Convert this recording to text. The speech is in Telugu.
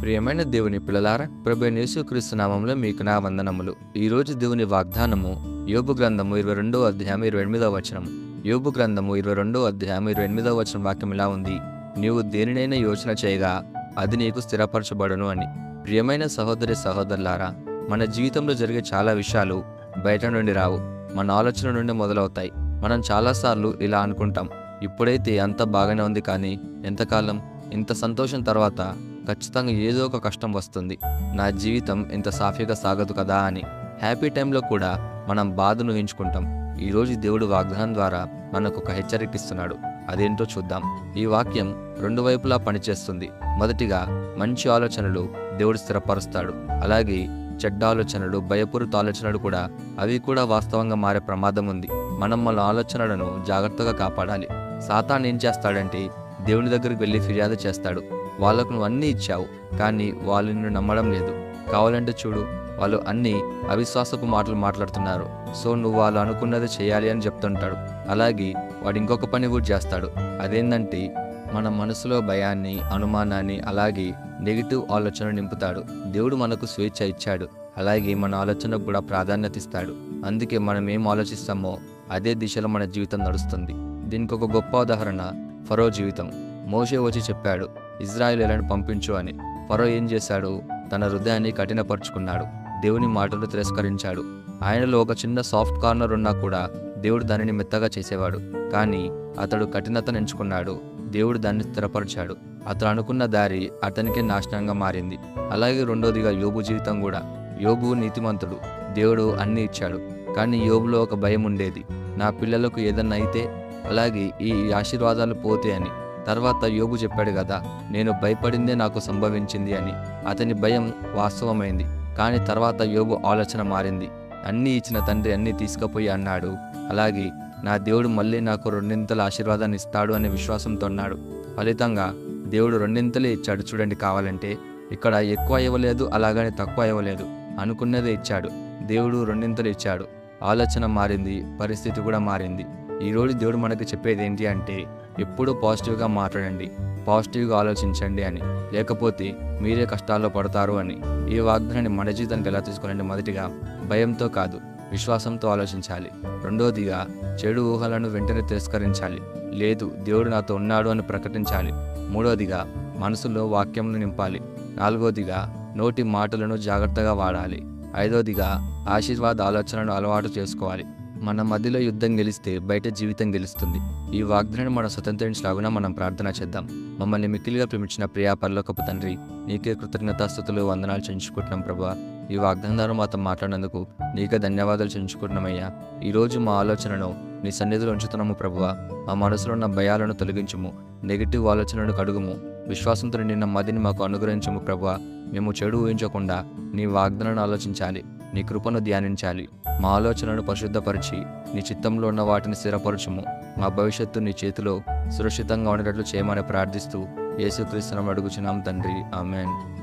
ప్రియమైన దేవుని పిల్లలారా ప్రభు యేసుక్రీస్తు నామంలో మీకు నా వందనములు. ఈ రోజు దేవుని వాగ్దానము యోబు గ్రంథము ఇరవై రెండో అధ్యాయం ఇరవై ఎనిమిదవ వచనం యోబు గ్రంథము ఇరవై రెండో అధ్యాయం ఇరవై ఎనిమిదవ వచనం వాక్యం ఇలా ఉంది. నీవు దేనినైనా యోచన చేయగా అది నీకు స్థిరపరచబడును అని. ప్రియమైన సహోదరి సహోదరులారా మన జీవితంలో జరిగే చాలా విషయాలు బయట నుండి రావు మన ఆలోచన నుండి మొదలవుతాయి. మనం చాలాసార్లు ఇలా అనుకుంటాం. ఇప్పుడైతే అంత బాగానే ఉంది కానీ ఎంతకాలం? ఇంత సంతోషం తర్వాత ఖచ్చితంగా ఏదో ఒక కష్టం వస్తుంది. నా జీవితం ఇంత సాఫీగా సాగదు కదా అని. హ్యాపీ టైంలో కూడా మనం బాధను ఊహించుకుంటాం. ఈరోజు దేవుడు వాగ్దానం ద్వారా మనకు ఒక హెచ్చరిక ఇస్తున్నాడు. అదేంటో చూద్దాం. ఈ వాక్యం రెండు వైపులా పనిచేస్తుంది. మొదటిగా మంచి ఆలోచనలు దేవుడు స్థిరపరుస్తాడు. అలాగే చెడ్డ ఆలోచనలు భయపూరిత ఆలోచనలు కూడా అవి కూడా వాస్తవంగా మారే ప్రమాదం ఉంది. మనం మన ఆలోచనలను జాగ్రత్తగా కాపాడాలి. సాతాన్ ఏం చేస్తాడంటే దేవుని దగ్గరికి వెళ్ళి ఫిర్యాదు చేస్తాడు. వాళ్ళకు నువ్వు అన్నీ ఇచ్చావు కానీ వాళ్ళు నిన్ను నమ్మడం లేదు. కావాలంటే చూడు వాళ్ళు అన్ని అవిశ్వాసపు మాటలు మాట్లాడుతున్నారు. సో నువ్వు వాళ్ళు అనుకున్నది చేయాలి అని చెప్తుంటాడు. అలాగే వాడు ఇంకొక పని కూడా చేస్తాడు. అదేంటంటే మన మనసులో భయాన్ని అనుమానాన్ని అలాగే నెగిటివ్ ఆలోచన నింపుతాడు. దేవుడు మనకు స్వేచ్ఛ ఇచ్చాడు. అలాగే మన ఆలోచనకు కూడా ప్రాధాన్యత ఇస్తాడు. అందుకే మనం ఏం ఆలోచిస్తామో అదే దిశలో మన జీవితం నడుస్తుంది. దీనికి ఒక గొప్ప ఉదాహరణ ఫరో జీవితం. మోషే వచ్చి చెప్పాడు ఇజ్రాయిలను పంపించు అని. ఫరో ఏం చేశాడు? తన హృదయాన్ని కఠినపరుచుకున్నాడు. దేవుని మాటలు తిరస్కరించాడు. ఆయనలో ఒక చిన్న సాఫ్ట్ కార్నర్ ఉన్నా కూడా దేవుడు దానిని మెత్తగా చేసేవాడు. కానీ అతడు కఠినతను ఎంచుకున్నాడు. దేవుడు దాన్ని స్థిరపరిచాడు. అతను అనుకున్న దారి అతనికి నాశనంగా మారింది. అలాగే రెండోదిగా యోబు జీవితం కూడా. యోబు నీతిమంతుడు. దేవుడు అన్ని ఇచ్చాడు. కానీ యోబులో ఒక భయం ఉండేది నా పిల్లలకు ఏదన్నా అయితే అలాగే ఈ ఆశీర్వాదాలు పోతే అని. తర్వాత యోగు చెప్పాడు కదా నేను భయపడిందే నాకు సంభవించింది అని. అతని భయం వాస్తవమైంది. కానీ తర్వాత యోగు ఆలోచన మారింది. అన్నీ ఇచ్చిన తండ్రి అన్నీ తీసుకుపోయి అన్నాడు. అలాగే నా దేవుడు మళ్ళీ నాకు రెండింతల ఆశీర్వాదాన్ని ఇస్తాడు అనే విశ్వాసంతో అన్నాడు. ఫలితంగా దేవుడు రెండింతలే ఇచ్చాడు. చూడండి కావాలంటే ఇక్కడ ఎక్కువ ఇవ్వలేదు అలాగనే తక్కువ ఇవ్వలేదు అనుకున్నదే ఇచ్చాడు. దేవుడు రెండింతలు ఇచ్చాడు. ఆలోచన మారింది పరిస్థితి కూడా మారింది. ఈరోజు దేవుడు మనకి చెప్పేది ఏంటి అంటే ఎప్పుడూ పాజిటివ్గా మాట్లాడండి పాజిటివ్గా ఆలోచించండి అని. లేకపోతే మీరే కష్టాల్లో పడతారు అని. ఈ వాగ్దానాన్ని మన జీవితానికి ఎలా తీసుకోవాలంటే మొదటిగా భయంతో కాదు విశ్వాసంతో ఆలోచించాలి. రెండోదిగా చెడు ఊహలను వెంటనే తిరస్కరించాలి. లేదు దేవుడు నాతో ఉన్నాడు అని ప్రకటించాలి. మూడోదిగా మనసులో వాక్యంను నింపాలి. నాలుగోదిగా నోటి మాటలను జాగ్రత్తగా వాడాలి. ఐదోదిగా ఆశీర్వాద ఆలోచనను అలవాటు చేసుకోవాలి. మన మధ్యలో యుద్ధం గెలిస్తే బయట జీవితం గెలుస్తుంది. ఈ వాగ్దానాన్ని మనం స్వతంత్రించలాగున మనం ప్రార్థన చేద్దాం. మమ్మల్ని మిక్కిలిగా ప్రేమించిన ప్రియా పర్లోకపు తండ్రి నీకే కృతజ్ఞతాస్థుతులు వందనాలు చెంచుకుంటున్నాం ప్రభా. ఈ వాగ్దానం ద్వారా మాతో మాట్లాడినందుకు నీకే ధన్యవాదాలు చెంచుకుంటున్నామయ్యా ఈరోజు మా ఆలోచనను నీ సన్నిధిలో ఉంచుతున్నాము ప్రభువా మా మనసులో ఉన్న భయాలను తొలగించుము నెగిటివ్ ఆలోచనలను కడుగుము. విశ్వాసంతో నిన్న మదిని మాకు అనుగ్రహించము ప్రభువా మేము చెడు ఊహించకుండా నీ వాగ్దానాన్ని ఆలోచించాలి నీ కృపను ధ్యానించాలి. మా ఆలోచనను పరిశుద్ధపరిచి నీ చిత్తంలో ఉన్న వాటిని స్థిరపరచుము. మా భవిష్యత్తు నీ చేతిలో సురక్షితంగా ఉండేటట్లు చేయమని ప్రార్థిస్తూ యేసుక్రీస్తునం అడుగుచున్నాం తండ్రి. ఆమెన్.